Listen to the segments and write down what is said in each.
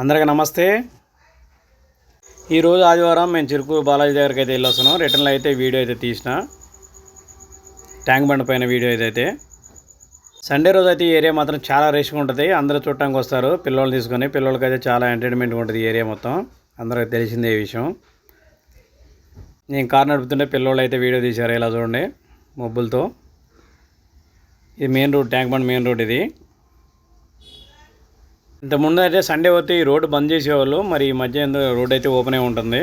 అందరికీ నమస్తే. ఈరోజు ఆదివారం మేము చిరుకూరు బాలాజీ దగ్గరికి అయితే వెళ్ళొస్తున్నాం. రిటర్న్లో అయితే వీడియో అయితే తీసిన. ట్యాంక్ బండ్ పైన వీడియో అయితే సండే రోజు అయితే ఏరియా మాత్రం చాలా రిష్గా ఉంటుంది. అందరూ చూడటానికి వస్తారు. పిల్లలు తీసుకొని పిల్లలకి అయితే చాలా ఎంటర్టైన్మెంట్గా ఉంటుంది ఏరియా మొత్తం. అందరికి తెలిసిందే ఈ విషయం. నేను కార్ నడుపుతుంటే పిల్లలు అయితే వీడియో తీశారు. ఇలా చూడండి మొబ్బులతో. ఇది main road tank bund main road ఇది. ఇంతకుముందు అయితే సండే పోతే ఈ రోడ్డు బంద్ చేసేవాళ్ళు మరి ఈ మధ్య రోడ్ అయితే ఓపెన్ అయి ఉంటుంది.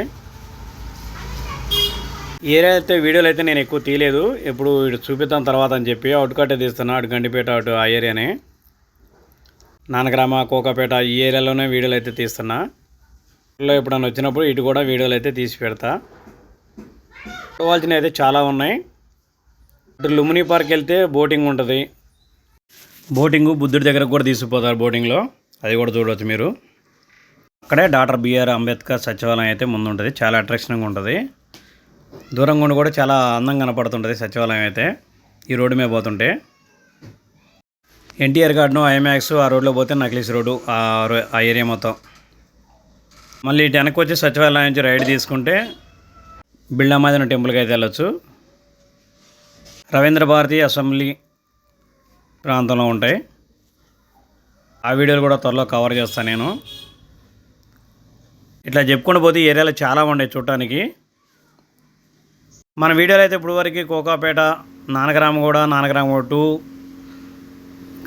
ఏరియా అయితే వీడియోలు అయితే నేను ఎక్కువ తీయలేదు. ఎప్పుడు ఇటు చూపిద్దాం తర్వాత అని చెప్పి అవుట్కట్టే తీస్తున్నా అటు గండిపేట అటు ఆ ఏరియానే. నానగ్రామ కోకాపేట ఈ ఏరియాలోనే వీడియోలు అయితే తీస్తున్నా. లో ఎప్పుడన్నా వచ్చినప్పుడు ఇటు కూడా వీడియోలు అయితే తీసి పెడతా. చూడవలసినవి అయితే చాలా ఉన్నాయి. ఇటు లుమినీ పార్క్ వెళ్తే బోటింగ్ ఉంటుంది. బోటింగ్ బుద్ధుడి దగ్గర కూడా తీసుకుపోతారు బోటింగ్లో. అది కూడా చూడవచ్చు మీరు. అక్కడే డాక్టర్ బిఆర్ అంబేద్కర్ సచివాలయం అయితే ముందు ఉంటుంది చాలా అట్రాక్షన్గా ఉంటుంది. దూరంగా ఉండి కూడా చాలా అందంగా కనపడుతుంటుంది సచివాలయం అయితే. ఈ రోడ్డు మీద పోతుంటే. ఎన్టీఆర్ గార్డెను ఐమాక్స్ ఆ రోడ్లో పోతే నక్లీస్ రోడ్డు ఆ రో- ఆ ఏరియా మొత్తం. మళ్ళీ ఇటు వెనక్కి వచ్చి సచివాలయం నుంచి రైడ్ తీసుకుంటే బిళ్ళమాదిన టెంపుల్కి అయితే వెళ్ళొచ్చు. రవీంద్ర భారతి అసెంబ్లీ ప్రాంతంలో ఉంటాయి. ఆ వీడియోలు కూడా త్వరలో కవర్ చేస్తాను నేను. ఇట్లా చెప్పుకుంటూ పోతే ఈ ఏరియాలో చాలా ఉన్నాయి చూడటానికి. మన వీడియోలు అయితే ఇప్పుడు వరకు కోకాపేట నానగ్రామగూడ నానగ్రామగూడ టూ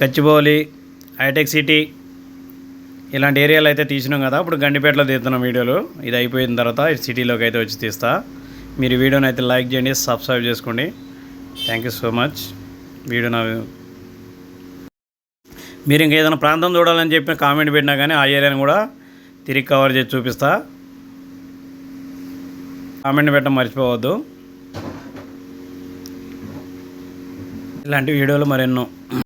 కచ్చిబౌలి హైటెక్ సిటీ ఇలాంటి ఏరియాలు అయితే తీసినాం కదా. ఇప్పుడు గండిపేటలో తీస్తున్నాం వీడియోలు. ఇది అయిపోయిన తర్వాత సిటీలోకి అయితే వచ్చి తీస్తా. మీరు వీడియోని అయితే లైక్ చేయండి సబ్స్క్రైబ్ చేసుకోండి. Thank you so much video నా మీరు ఇంకేదైనా ప్రాంతం చూడాలని చెప్పి కామెంట్ పెట్టినా కానీ ఆ ఏరియాని కూడా తిరిగి కవర్ చేసి చూపిస్తా. కామెంట్ పెట్టడం మర్చిపోవద్దు. ఇలాంటి వీడియోలు మరెన్నో.